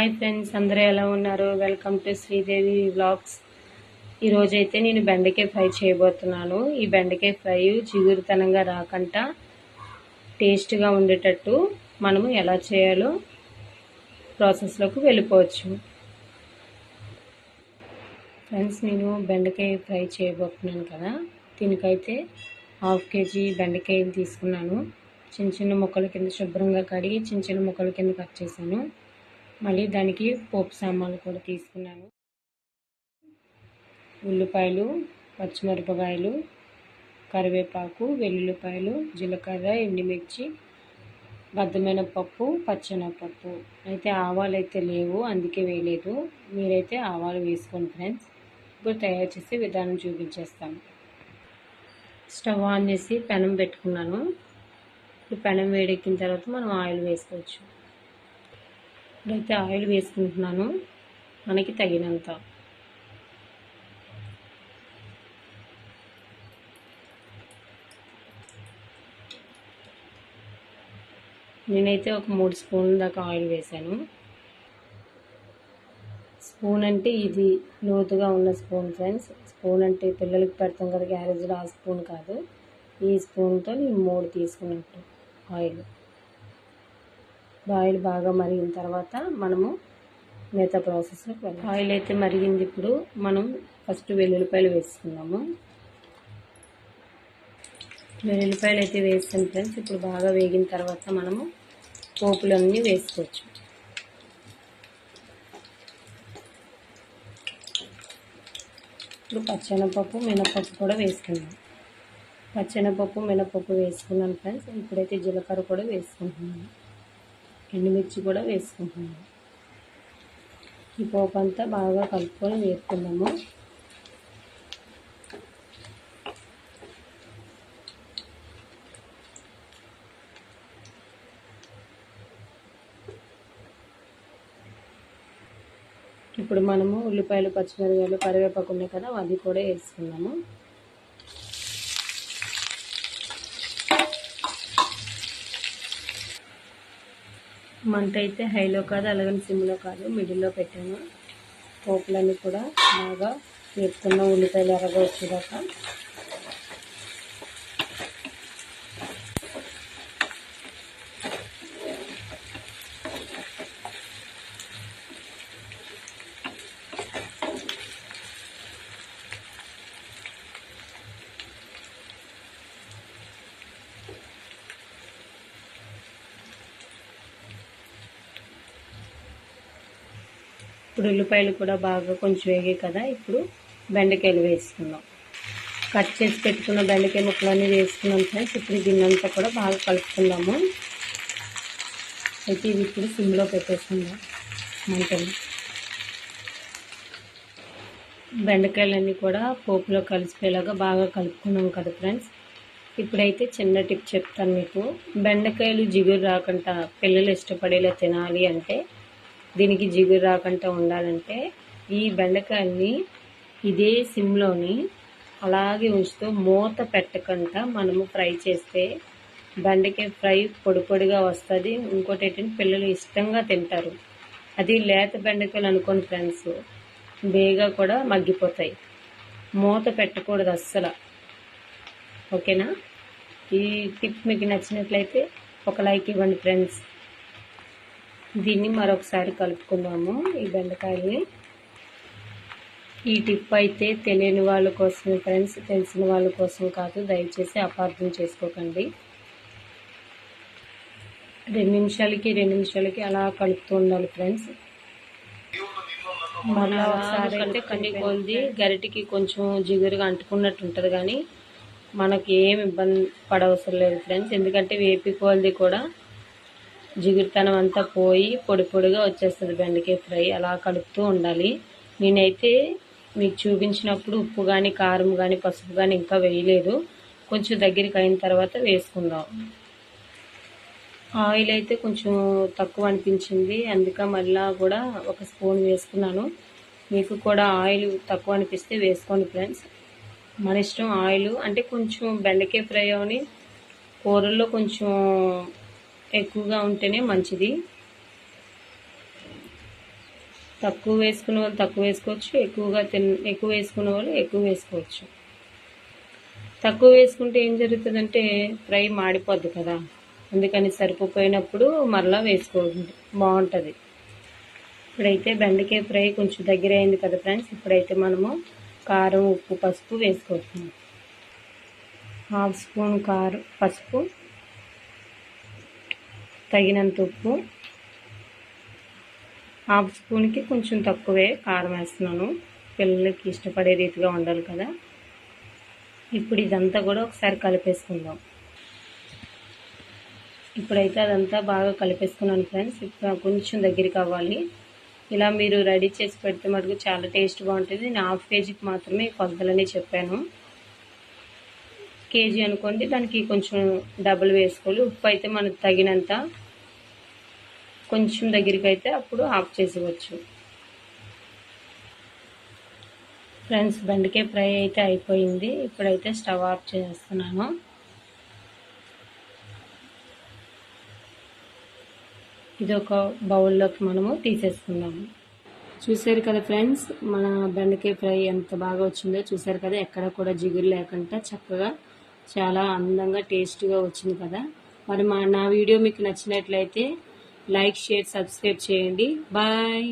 Hi friends అందరూ ఎలా ఉన్నారు? Welcome to Sridevi vlogs. ఈరోజైతే నేను బెండకాయ ఫ్రై చేయబోతున్నాను. ఈ బెండకాయ ఫ్రై చిగురుతనంగా రాకుండా టేస్ట్గా ఉండేటట్టు మనము ఎలా చేయాలో ప్రాసెస్లోకి వెళ్ళిపోవచ్చు. ఫ్రెండ్స్ నేను బెండకాయ ఫ్రై చేయబోతున్నాను కదా. దీనికైతే హాఫ్ కేజీ బెండకాయలు తీసుకున్నాను. చిన్న చిన్న ముక్కల కింద శుభ్రంగా కడిగి చిన్న చిన్న ముక్కల కింద కట్ చేశాను. మళ్ళీ దానికి పోపు సామాన్లు కూడా తీసుకున్నాను. ఉల్లిపాయలు పచ్చిమిరపకాయలు కరివేపాకు వెల్లుల్లిపాయలు జీలకర్ర ఎండుమిర్చి బద్దమైన పప్పు పచ్చెనపప్పు అయితే ఆవాలు అయితే లేవు అందుకే వేయలేదు. మీరైతే ఆవాలు వేసుకోండి ఫ్రెండ్స్. ఇప్పుడు తయారు చేసే విధానం చూపించేస్తాను. స్టవ్ ఆన్ చేసి పెనం పెట్టుకున్నాను. ఇప్పుడు పెనం వేడెక్కిన తర్వాత మనం ఆయిల్ వేసుకోవచ్చు. ఇప్పుడైతే ఆయిల్ వేసుకుంటున్నాను. మనకి తగినంత. నేనైతే ఒక మూడు స్పూన్ల దాకా ఆయిల్ వేసాను. స్పూన్ అంటే ఇది లోతుగా ఉన్న స్పూన్ ఫ్రెండ్స్. స్పూన్ అంటే పిల్లలకి పెడతాం కదా గ్యారేజ్లో ఆ స్పూన్ కాదు. ఈ స్పూన్తో నేను మూడు తీసుకున్నట్టు ఆయిల్. ఆయిల్ బాగా మరిగిన తర్వాత మనము మిగతా ప్రాసెస్లోకి వెళ్ళాలి. ఆయిల్ అయితే మరిగింది ఇప్పుడు మనం ఫస్ట్ వెల్లుల్లిపాయలు వేసుకున్నాము వెల్లుల్లిపాయలు అయితే వేస్తాం ఫ్రెండ్స్. ఇప్పుడు బాగా వేగిన తర్వాత మనము పోపులన్నీ వేసుకోవచ్చు. ఇప్పుడు పచ్చెనపప్పు మినపప్పు కూడా వేసుకున్నాం పచ్చెనపప్పు మినపప్పు వేసుకున్నాను ఫ్రెండ్స్. ఇప్పుడైతే జీలకర్ర కూడా వేసుకుంటున్నాను. ఎండుమిర్చి కూడా వేసుకుంటున్నాము ఈ పోపు అంతా బాగా కలుపుకొని వేసుకున్నాము ఇప్పుడు మనము ఉల్లిపాయలు పచ్చిమిరపకాయలు కరివేపాకు ఉన్నాయి కదా అది కూడా వేసుకున్నాము మంట అయితే హైలో కాదు అలాగని సిమ్లో కాదు మిడిల్లో పెట్టాను. పోపులన్నీ కూడా బాగా వేపుకున్న ఉల్లిపాయలు ఎరగా వచ్చేదాకా ఇప్పుడు ఉల్లిపాయలు కూడా బాగా కొంచెం వేగాయి కదా ఇప్పుడు బెండకాయలు వేసుకుందాం. కట్ చేసి పెట్టుకున్న బెండకాయ ముక్కలన్నీ వేసుకున్నాం ఫ్రెండ్స్ ఇప్పుడు దీన్నంతా కూడా బాగా కలుపుకుందాము. అయితే ఇది ఇప్పుడు సిమ్లో పెట్టేసుకుందాం మంటలు బెండకాయలన్నీ కూడా పోపులో కలిసిపోయేలాగా బాగా కలుపుకున్నాం కదా ఫ్రెండ్స్. ఇప్పుడైతే చిన్న టిప్ చెప్తాను మీకు. బెండకాయలు జిగురు రాకుండా పిల్లలు ఇష్టపడేలా తినాలి అంటే దీనికి జిగురు రాకుండా ఉండాలంటే ఈ బెండకాయల్ని ఇదే సిమ్లోని అలాగే ఉంచుతూ మూత పెట్టకుండా మనము ఫ్రై చేస్తే బెండకాయ ఫ్రై పొడి పొడిగా వస్తుంది. ఇంకోటి ఏంటంటే పిల్లలు ఇష్టంగా తింటారు. అది లేత బెండకాయలు అనుకోండి ఫ్రెండ్స్ బేగా కూడా మగ్గిపోతాయి. మూత పెట్టకూడదు అస్సలు. ఓకేనా? ఈ టిప్ మీకు నచ్చినట్లయితే ఒక లైక్ ఇవ్వండి ఫ్రెండ్స్. దీన్ని మరొకసారి కలుపుకుందాము ఈ బెండకాయల్ని. ఈ టిప్ అయితే తెలియని వాళ్ళ కోసమే ఫ్రెండ్స్ తెలిసిన వాళ్ళ కోసం కాదు దయచేసి అపార్థం చేసుకోకండి. రెండు నిమిషాలకి రెండు నిమిషాలకి అలా కలుపుతూ ఉండాలి ఫ్రెండ్స్. మళ్ళీ ఒకసారి అంటే కంది కొలిది గరిటికి కొంచెం జిగురుగా అంటుకున్నట్టు ఉంటుంది కానీ మనకి ఏం ఇబ్బంది పడవసరం లేదు ఫ్రెండ్స్. ఎందుకంటే వేపి కోల్ది కూడా జిగురుతనం అంతా పోయి పొడి పొడిగా వచ్చేస్తుంది బెండకాయ ఫ్రై అలా కలుపుతూ ఉండాలి. నేనైతే మీకు చూపించినప్పుడు ఉప్పు కానీ కారం కానీ పసుపు కానీ ఇంకా వేయలేదు. కొంచెం దగ్గరికి అయిన తర్వాత వేసుకుందాం. ఆయిల్ అయితే కొంచెం తక్కువ అనిపించింది అందుక మళ్ళా కూడా ఒక స్పూన్ వేసుకున్నాను. మీకు కూడా ఆయిల్ తక్కువ అనిపిస్తే వేసుకోండి ఫ్రెండ్స్. మన ఇష్టం ఆయిల్ అంటే కొంచెం బెండకాయ ఫ్రై అని కూరల్లో కొంచెం ఎక్కువగా ఉంటేనే మంచిది. తక్కువ వేసుకునే వాళ్ళు తక్కువ వేసుకోవచ్చు ఎక్కువగా తిన్ ఎక్కువ వేసుకునే వాళ్ళు ఎక్కువ వేసుకోవచ్చు. తక్కువ వేసుకుంటే ఏం జరుగుతుందంటే ఫ్రై మాడిపోద్ది కదా. అందుకని సరిపోయినప్పుడు మరలా వేసుకోండి బాగుంటుంది. ఇప్పుడైతే బెండకాయ ఫ్రై కొంచెం దగ్గర అయింది కదా ఫ్రెండ్స్ ఇప్పుడైతే మనము కారం ఉప్పు పసుపు వేసుకోవచ్చు. హాఫ్ స్పూన్ కారం పసుపు తగినంత ఉప్పు. హాఫ్ స్పూన్కి కొంచెం తక్కువే కారం వేస్తున్నాను. పిల్లలకి ఇష్టపడే రీతిగా ఉండాలి కదా. ఇప్పుడు ఇదంతా కూడా ఒకసారి కలిపేసుకుందాం. ఇప్పుడైతే అదంతా బాగా కలిపేసుకున్నాను ఫ్రెండ్స్. ఇప్పుడు కొంచెం దగ్గరికి అవ్వాలి. ఇలా మీరు రెడీ చేసి పెడితే మటుకు చాలా టేస్ట్ బాగుంటుంది నేను హాఫ్ కేజీకి మాత్రమే కొలతలని చెప్పాను. కేజీ అనుకోండి దానికి కొంచెం డబుల్ వేసుకోవాలి. ఉప్పు అయితే మనకు తగినంత కొంచెం దగ్గరికి అయితే అప్పుడు ఆఫ్ చేసేవచ్చు ఫ్రెండ్స్ బెండకాయ ఫ్రై అయితే అయిపోయింది. ఇప్పుడైతే స్టవ్ ఆఫ్ చేస్తున్నాను. ఇది ఒక బౌల్లోకి మనము తీసేసుకుందాము చూసారు కదా ఫ్రెండ్స్ మన బెండకాయ ఫ్రై ఎంత బాగా వచ్చిందో. చూసారు కదా ఎక్కడ కూడా జిగురు లేకుండా చక్కగా చాలా అందంగా టేస్ట్గా వచ్చింది కదా. మరి మా నా వీడియో మీకు నచ్చినట్లయితే లైక్ షేర్ సబ్స్క్రైబ్ చేయండి. బాయ్.